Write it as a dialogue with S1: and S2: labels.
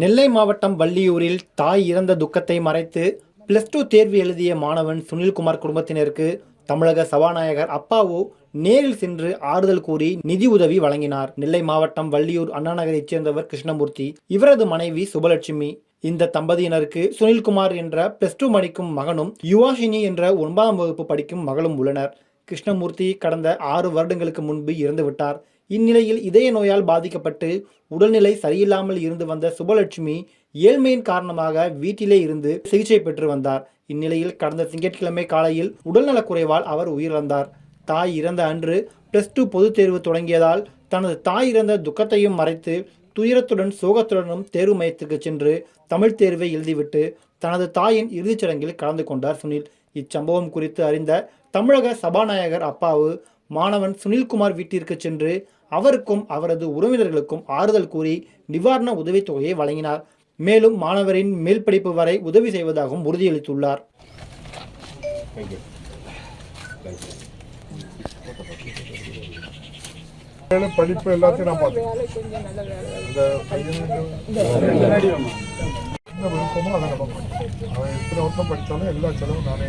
S1: நெல்லை மாவட்டம் வள்ளியூரில் தாய் இறந்த துக்கத்தை மறைத்து பிளஸ் டூ தேர்வு எழுதிய மாணவன் சுனில்குமார் குடும்பத்தினருக்கு தமிழக சபாநாயகர் அப்பாவு நேரில் சென்று ஆறுதல் கூறி நிதி உதவி வழங்கினார். நெல்லை மாவட்டம் வள்ளியூர் அண்ணாநகரைச் சேர்ந்தவர் கிருஷ்ணமூர்த்தி இவரது மனைவி சுபலட்சுமி. இந்த தம்பதியினருக்கு சுனில்குமார் என்ற பிளஸ் டூ படிக்கும் மகனும் யுவாஷினி என்ற ஒன்பதாம் வகுப்பு படிக்கும் மகளும் உள்ளனர். கிருஷ்ணமூர்த்தி கடந்த ஆறு வருடங்களுக்கு முன்பு இறந்துவிட்டார். இந்நிலையில் இதய நோயால் பாதிக்கப்பட்டு உடல்நிலை சரியில்லாமல் இருந்து வந்த சுபலட்சுமி ஏழ்மையின் காரணமாக வீட்டிலே இருந்து சிகிச்சை பெற்று வந்தார். இந்நிலையில் கடந்த திங்கட்கிழமை காலையில் உடல்நலக்குறைவால் அவர் உயிரிழந்தார். தாய் இறந்த அன்று பிளஸ் டூ பொதுத் தேர்வு தொடங்கியதால் தனது தாய் இறந்த துக்கத்தையும் மறைத்து துயரத்துடன் சோகத்துடனும் தேர்வு மையத்திற்கு சென்று தமிழ் தேர்வை எழுதிவிட்டு தனது தாயின் இறுதிச் சடங்கில் கலந்து கொண்டார் சுனில். இச்சம்பவம் குறித்து அறிந்த தமிழக சபாநாயகர் அப்பாவு மாணவன் சுனில்குமார் வீட்டிற்கு சென்று அவருக்கும் அவரது உறவினர்களுக்கும் ஆறுதல் கூறி நிவாரண உதவித் தொகையை வழங்கினார். மேலும் மாணவரின் மேல் படிப்பு வரை உதவி செய்வதாகவும் உறுதியளித்துள்ளார்.
S2: படிப்பு எல்லாத்தையும் நான் பார்த்தேன் என்ன விருப்பமோ அதை நம்ம அவன் எத்தனை வருஷம் படித்தாலும் எல்லா செலவும் நானே.